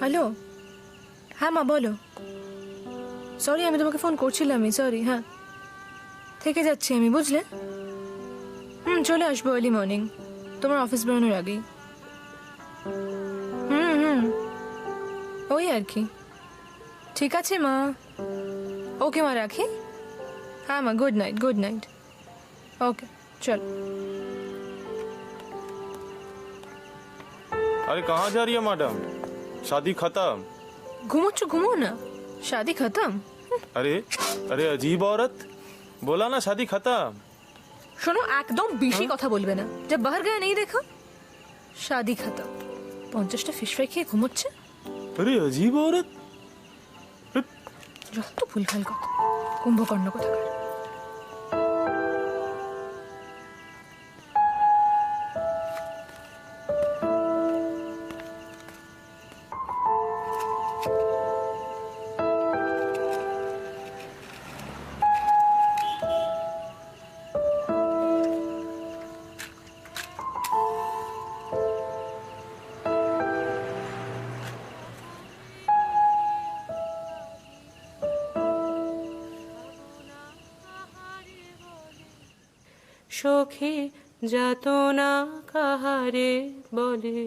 Hello হ্যাঁ মা বলো সরি আমি তোমাকে ফোন করছিলামই সরি হ্যাঁ থেকে যাচ্ছি আমি বুঝলে হুম চলে আসবো আর্লি মর্নিং তোমার অফিস বেরোনোর আগেই হুম হুম ওই আর কি ঠিক আছে মা ওকে মা রাখি হ্যাঁ মা good night good night okay চল अरे कहाँ जा रही है मैडम शादी खत्म ঘুমোচ্ছ ঘুমো না শাদি খতম अरे अरे अजीब औरत बोला ना शादी खत्म শোনো একদম বেশি কথা বলবে না যা বাহার গায়ে নেই দেখো শাদি খতম পঞ্চাশটা ফিশ ফ্রাই খেয়ে ঘুমোচ্ছে अरे अजीब औरत যত ভুলভাল কথা কুম্ভকর্ণ কোথাকার সখী যাতনা কাহারে বলে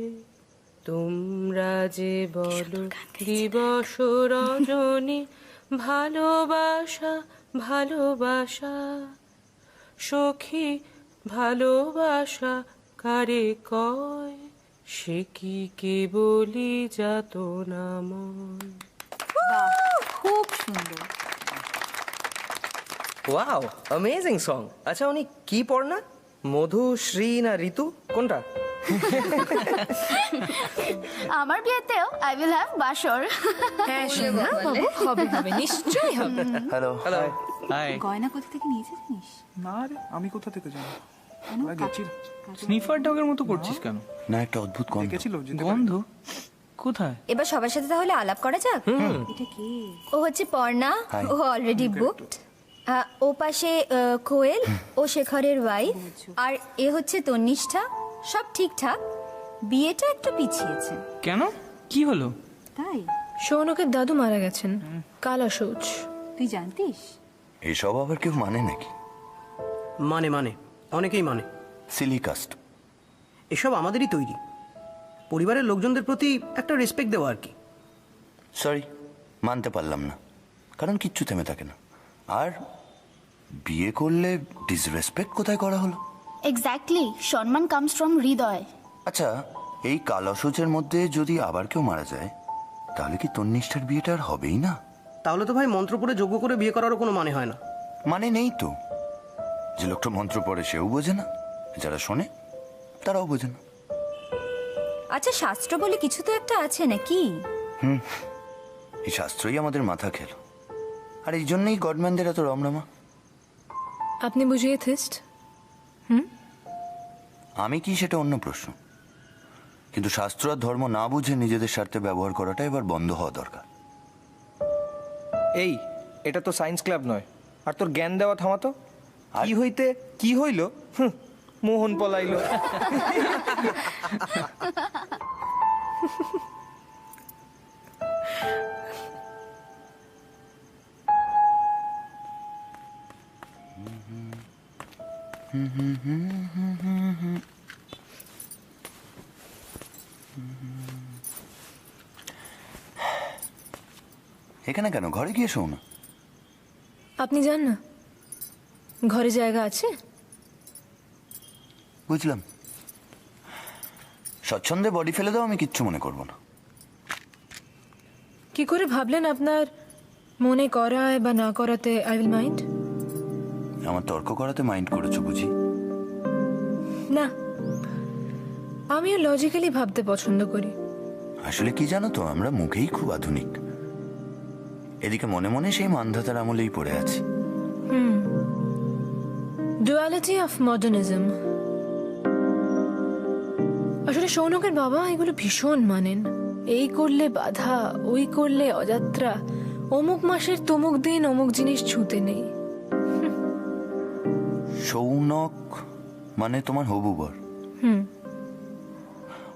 তোমরা যে বলো দিবস রজনী ভালোবাসা ভালোবাসা। সখী ভালোবাসা কারে কয় সে কি কে বলি যাতনা ময় খুব সুন্দর। ওয়াও অ্যামেজিং সং আচ্ছা উনি কি পড়না? মধু শ্রী না ঋতু? কোনটা? আমার বিয়েতেও আই উইল হ্যাভ বাসর। হ্যাঁ শোনা বাবু হবে হবে নিশ্চয়ই হবে। হ্যালো হ্যালো গয়না কোথা থেকে নিয়েছে জানিস? না রে আমি কোথা থেকে জানি? স্নিফার ডগের মতো করছিস কেন? না একটা অদ্ভুত গন্ধ। গেছিল গন্ধ? কোথায়? এবার সবার সাথে তাহলে আলাপ করা যাক? এটা কে? ও হচ্ছে পর্ণা. ও অলরেডি বুকড ও পাশে আহ, কোয়েল ও শেখরের ওয়াইফ আর এ হচ্ছে তন্নিষ্ঠা সব ঠিকঠাক। বিয়েটা একটু পিছিয়েছে। কেন? কি হলো? তাই। সৌনকের দাদু মারা গেছেন। কালা শৌচ তুই জানতিস? এসব আবার কেউ মানে নাকি? মানে মানে। অনেকেই মানে। সিলিকাস্ট এসব আমাদেরই তৈরি। পরিবারের লোকজনদের প্রতি একটা রেসপেক্ট দেওয়া আর কি। সরি মানতে পারলাম না। কারণ কিচ্ছু থেমে থাকে না। আর বিয়ে করলে ডিসরেসপেক্ট কোথায় করা হলো? এক্স্যাক্টলি সম্মান কামস ফ্রম হৃদয়। আচ্ছা এই কালসূচের মধ্যে যদি আবার কেউ মারা যায় তাহলে কি তন্নিষ্ঠার বিয়েটা আর হবেই না? তাহলে তো ভাই মন্ত্র পড়ে যোগ্য করে বিয়ে করারও কোনো মানে হয় না। মানে নেই তো। যে লোকটা মন্ত্র পড়ে সেও বোঝে না। যারা শোনে তারাও বোঝে না। আচ্ছা শাস্ত্র বলে কিছু তো একটা আছে নাকি? হুম এই শাস্ত্রই আমাদের মাথা খেলো। আর এই জন্যই গডম্যানদের এত রমরমা। আপনি বুঝিয়ে থিস্ট। আমি কি সেটা অন্য প্রশ্ন? কিন্তু শাস্ত্র আর ধর্ম না বুঝে নিজেদের স্বার্থে ব্যবহার করাটা এবার বন্ধ হওয়া দরকার। এই এটা তো সায়েন্স ক্লাব নয়। আর তোর জ্ঞান দেওয়া থামাতো? কি হইতে কি হইল? হুঁ, মোহন পলাইলো। এখানে কেন? ঘরে গিয়ে শোও না আপনি যান না। ঘরে জায়গা আছে? বুঝলাম। স্বচ্ছন্দে বডি ফেলে দাও আমি কিচ্ছু মনে করব না। কি করে ভাবলেন আপনার মনে করায় বা না করাতে আই উইল মাইন্ড? আমার তর্ক করাতে মাইন্ড করেছ বুঝি? না আমিও লজিক্যালি ভাবতে পছন্দ করি। আসলে কি জানো তো আমরা মুখেই খুব আধুনিক। এদিকে মনে মনে সেই মানধাতার আমলেই পড়ে আছি। ডুয়ালিটি অফ মডার্নিজম আসলে সৌনকের বাবা এগুলো ভীষণ মানেন। এই করলে বাধা ওই করলে অযাত্রা অমুক মাসের তমুক দিন অমুক জিনিস ছুঁতে নেই। সৌনক মানে তোমার হবু বর হুম।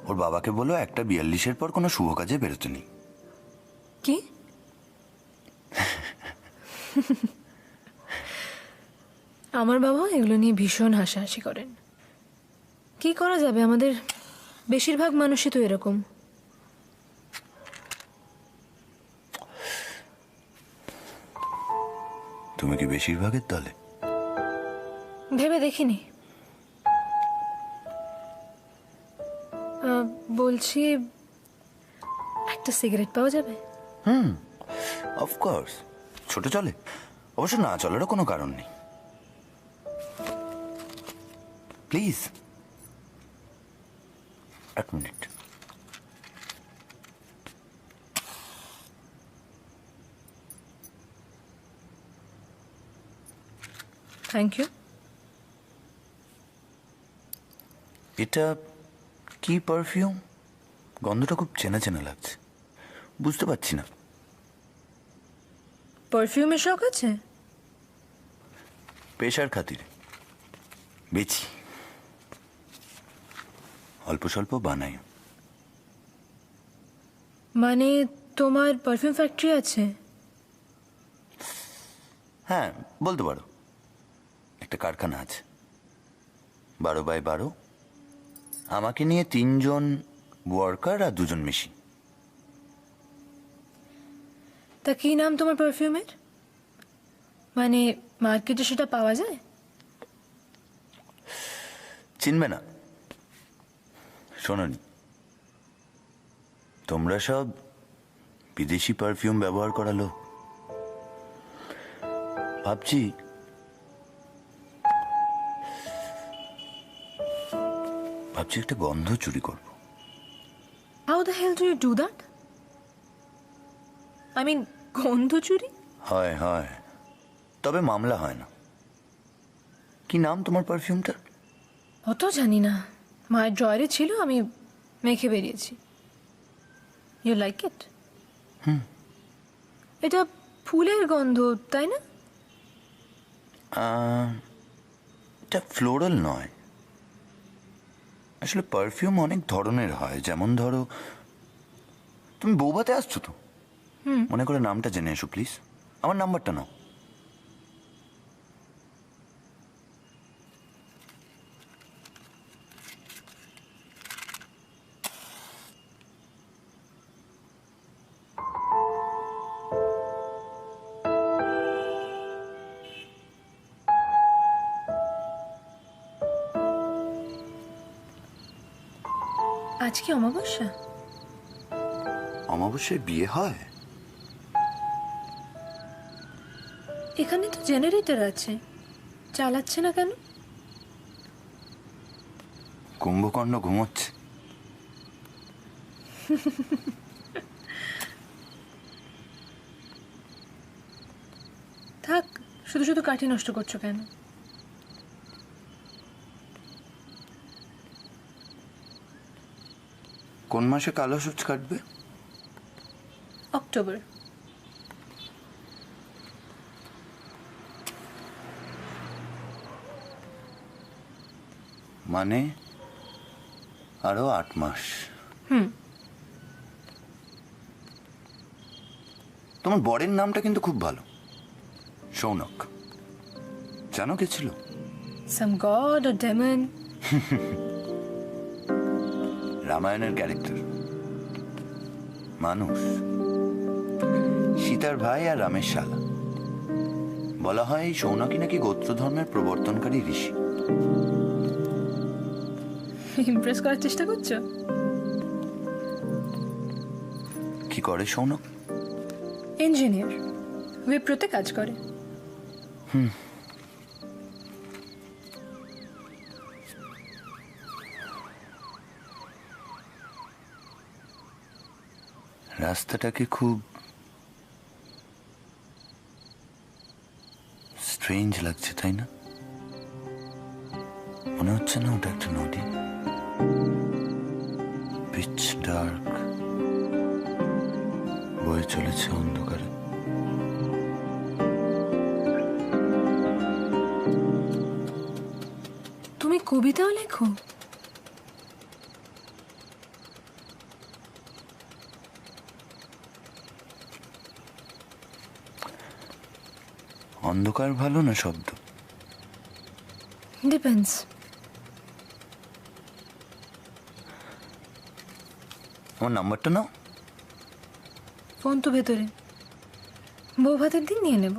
ওর বাবাকে বলো একটা বিয়াল্লিশের পর কোনো শুভ কাজে বেরোতে নেই। কি? আমার বাবা এগুলো নিয়ে ভীষণ হাসাহাসি করেন। কি করা যাবে? আমাদের বেশিরভাগ মানুষই তো এরকম। তুমি কি বেশিরভাগের দলে ভেবে দেখিনি। বলছি একটা সিগারেট পাওয়া যাবে? হুম অফকোর্স ছোট চলে। অবশ্য না চলারও কোনো কারণ নেই। প্লিজ এক মিনিট। থ্যাংক ইউ এটা কি পারফিউম গন্ধটা খুব চেনা চেনা লাগছে। বুঝতে পারছি না। পারফিউমের শখ আছে? পেশার খাতিরে। বেচি। অল্প স্বল্প বানাই। মানে তোমার পারফিউম ফ্যাক্টরি আছে? হ্যাঁ বলতে পারো। একটা কারখানা আছে। বারো বাই বারো। আমাকে নিয়ে তিনজন ওয়ার্কার আর দুজন মেশিন তা কি নাম তোমার পারফিউমের মানে মার্কেটে সেটা পাওয়া যায়? চিনবে না। শোনোনি। তোমরা সব বিদেশি পারফিউম ব্যবহার করালো। ভাবছি ভাবছি একটা গন্ধ চুরি করব। How the hell do you do that I mean গন্ধ চুরি? হয় হয়। তবে মামলা হয় না। কি নাম তোমার পারফিউমটার অত জানি না। মায়ের ড্রয়ারে ছিল আমি মেখে বেরিয়েছি। You like it hmm. এটা ফুলের গন্ধ তাই না? এটা ফ্লোরাল নয়। আসলে পারফিউম অনেক ধরনের হয়। যেমন ধরো তুমি বৌবাতে আসছো তো? মনে করে নামটা জেনে এসো প্লিজ আমার নাম্বারটা নাও। আজ কি অমাবস্যা? অমাবস্যায় বিয়ে হয়? এখানে তো জেনারেটর আছে। চালাচ্ছে না কেন? কুম্ভকর্ণ ঘুমোচ্ছে। থাক শুধু শুধু কাঠি নষ্ট করছ কেন? কোন মাসে কালো সূচ কাটবে? অক্টোবর। মানে আরও আট মাস। হুম। তোমার বরের নামটা কিন্তু খুব ভালো। সৌনক। জানো কে ছিল? সাম গড ও ডেমন রামায়ণের ক্যারেক্টার। মানুষ। সীতার ভাই আর রামের শালা। বলা হয় এই সৌনকই নাকি গোত্র ধর্মের প্রবর্তনকারী ঋষি। ইমপ্রেস করার চেষ্টা করছ? কি করে সৌনক? ইঞ্জিনিয়ার উইপ্রোতে কাজ করে। রাস্তাটাকে খুব স্ট্রেঞ্জ লাগছে, তাই না? মনে হচ্ছে না ওটা একটা নদী। পিচ ডার্ক বয়ে চলেছে অন্ধকারে। তুমি কবিতাও লেখো? অন্ধকার ভালো না শব্দ? ডিপেন্ডস আমার নাম্বারটা নাও। ফোন তো ভেতরে। বউ ভাতের দিন নিয়ে নেব।